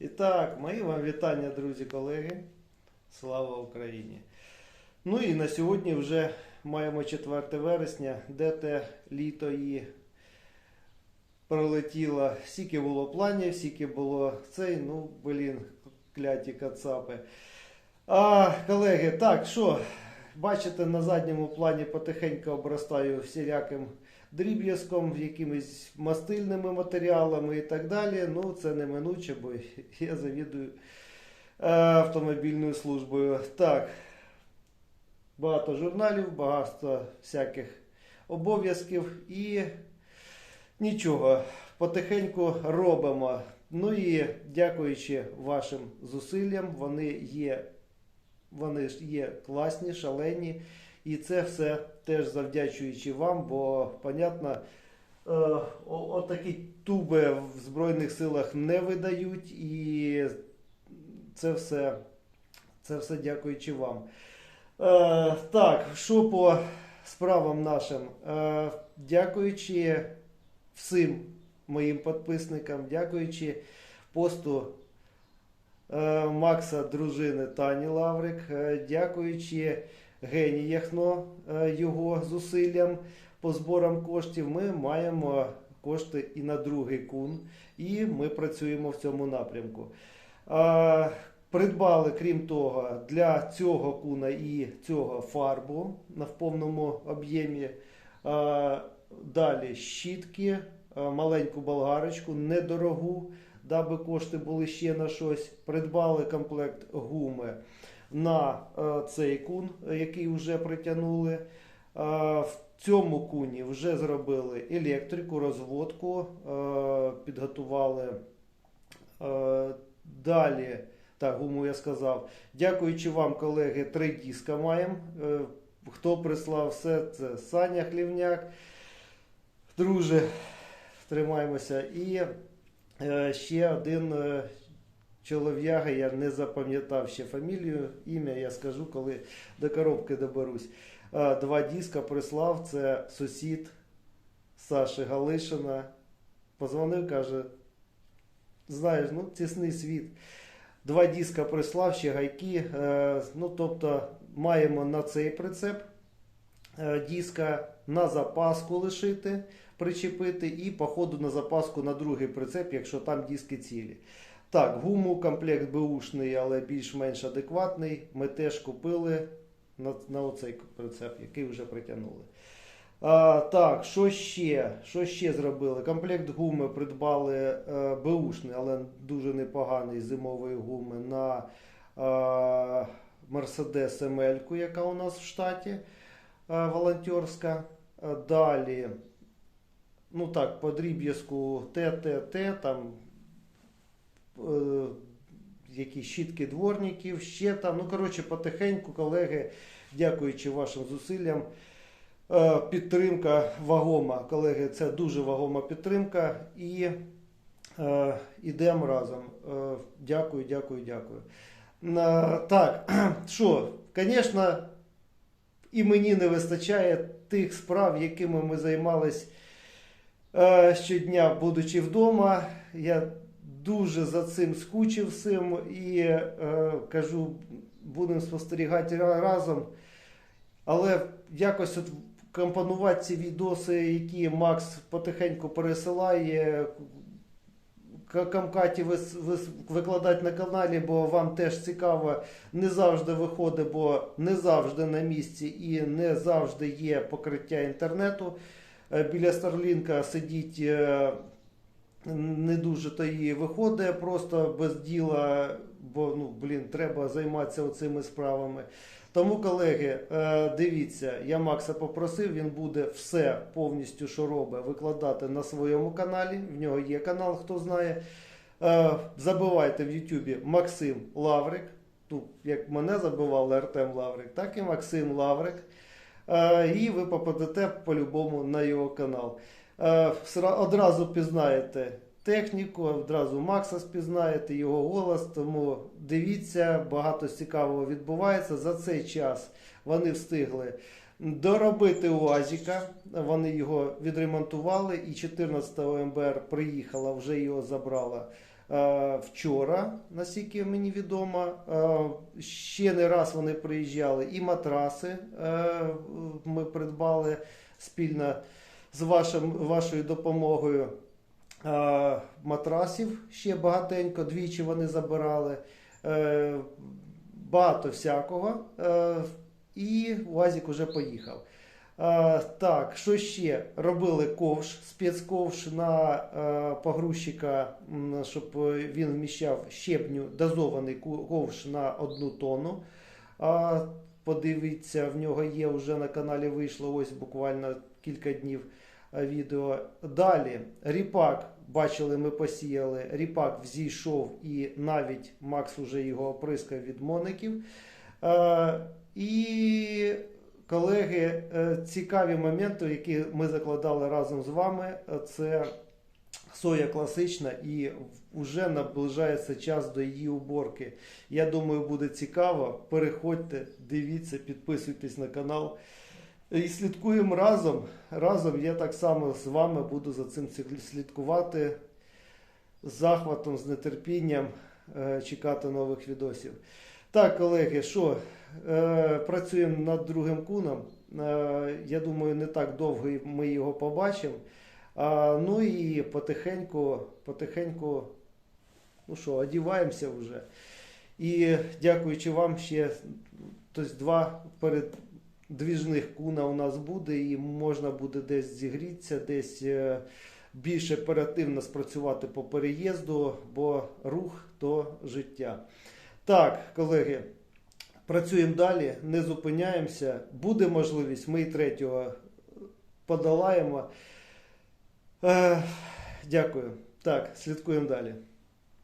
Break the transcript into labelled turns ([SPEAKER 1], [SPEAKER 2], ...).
[SPEAKER 1] І так, мої вам вітання, друзі, колеги. Слава Україні! Ну і на сьогодні вже маємо 4 вересня, де те літо і пролетіло. Скільки було планів, скільки було цей, ну, блін, кляті кацапи. А, колеги, так, що, бачите, на задньому плані потихеньку обростаю всіляким дріб'язком, якимись мастильними матеріалами і так далі. Ну, це неминуче, бо я завідую е, автомобільною службою. Так, багато журналів, багато всяких обов'язків і нічого, потихеньку робимо. Ну і дякуючи вашим зусиллям, вони є, вони є класні, шалені. І це все теж завдячуючи вам, бо, понятно, е, отакі туби в Збройних силах не видають, і це все, це все дякуючи вам. Е, так, що по справам нашим? Е, дякуючи всім моїм підписникам, дякуючи посту Макса дружини Тані Лаврик, дякуючи Гені Яхно е, його зусиллям по зборам коштів, ми маємо кошти і на другий кун, і ми працюємо в цьому напрямку. Е, Придбали, крім того, для цього куна і цього фарбу на в повному об'ємі. Е, Далі щітки, маленьку болгарочку, недорогу, даби кошти були ще на щось. Придбали комплект гуми на е, цей кун, е, який вже притягнули. Е, В цьому куні вже зробили електрику, розводку, підготували далі. Так, гуму я сказав. Дякуючи вам, колеги, три диска маємо. Хто прислав все, це Саня Хлівняк. Друже, тримаємося. І ще один чолов'яга, я не запам'ятав ще фамілію, ім'я я скажу, коли до коробки доберусь. Два диска прислав, це сусід Саші Галишина. Позвонив, каже, знаєш, ну, тісний світ. Два диска прислав, ще гайки. Е, ну, тобто маємо на цей прицеп е, диска на запаску лишити, причепити, і по ходу на запаску на другий прицеп, якщо там диски цілі. Так, гуму комплект беушний, але більш-менш адекватний. Ми теж купили на, на оцей прицеп, який вже притягнули. А, так, що ще? Що ще зробили? Комплект гуми придбали е, беушний, але дуже непоганий зимової гуми на е, Mercedes ML, яка у нас в штаті е, волонтерська. Е, Далі, ну так, по ТТТ, там якісь щітки дворників, ще там. Ну, коротше, потихеньку, колеги, дякуючи вашим зусиллям. Е, Підтримка вагома, колеги, це дуже вагома підтримка. І е, ідемо разом. Е, дякую, дякую, дякую. На, так, що, звісно, і мені не вистачає тих справ, якими ми займались е, щодня, будучи вдома. Я дуже за цим скучив цим і е, кажу, будемо спостерігати разом. Але якось от компонувати ці відоси, які Макс потихеньку пересилає, камкаті викладати на каналі, бо вам теж цікаво, не завжди виходить, бо не завжди на місці і не завжди є покриття інтернету. Е, Біля Старлінка сидіть е, не дуже то і виходить просто без діла, бо ну, блін, треба займатися оцими справами. Тому, колеги, е, дивіться, я Макса попросив, він буде все повністю, що робить, викладати на своєму каналі. В нього є канал, хто знає. Е, Забивайте в Ютубі Максим Лаврик. Тут, як мене забивали Артем Лаврик, так і Максим Лаврик. Е, І ви попадете по-любому на його канал. Е, Одразу пізнаєте техніку, одразу Макса спізнаєте, його голос. Тому дивіться, багато цікавого відбувається. За цей час вони встигли доробити УАЗіка. Вони його відремонтували, і 14 МБР приїхала, вже його забрала е, вчора, наскільки мені відомо. Е, ще не раз вони приїжджали. І матраси ми придбали спільно з вашим, вашою допомогою. Е, матрасів ще багатенько, двічі вони забирали. Е, багато всякого. Е, і УАЗик уже поїхав. Е, так, що ще? Робили ковш, спецковш на е, погрузчика, щоб він вміщав щебню, дозований ковш на одну тонну. А, подивіться, в нього є вже на каналі вийшло ось буквально кілька днів е, відео. Далі ріпак, бачили, ми посіяли. Ріпак взійшов і навіть Макс уже його оприскав від моників. Е, і колеги, е, цікаві моменти, які ми закладали разом з вами, це соя класична і вже наближається час до її уборки. Я думаю, буде цікаво. Переходьте, дивіться, підписуйтесь на канал. І слідкуємо разом. Разом я так само з вами буду за цим слідкувати з захватом, з нетерпінням е, чекати нових відосів. Так, колеги, що е, працюємо над другим куном. Е, я думаю, не так довго ми його побачимо. Ну і потихеньку, потихеньку, ну що, одіваємося вже. І дякуючи вам ще тобто два передвіжних куна у нас буде, і можна буде десь зігрітися, десь е, більш оперативно спрацювати по переїзду, бо рух то життя. Так, колеги, працюємо далі, не зупиняємося. Буде можливість, ми і третього подолаємо. Е, дякую. Так, слідкуємо далі.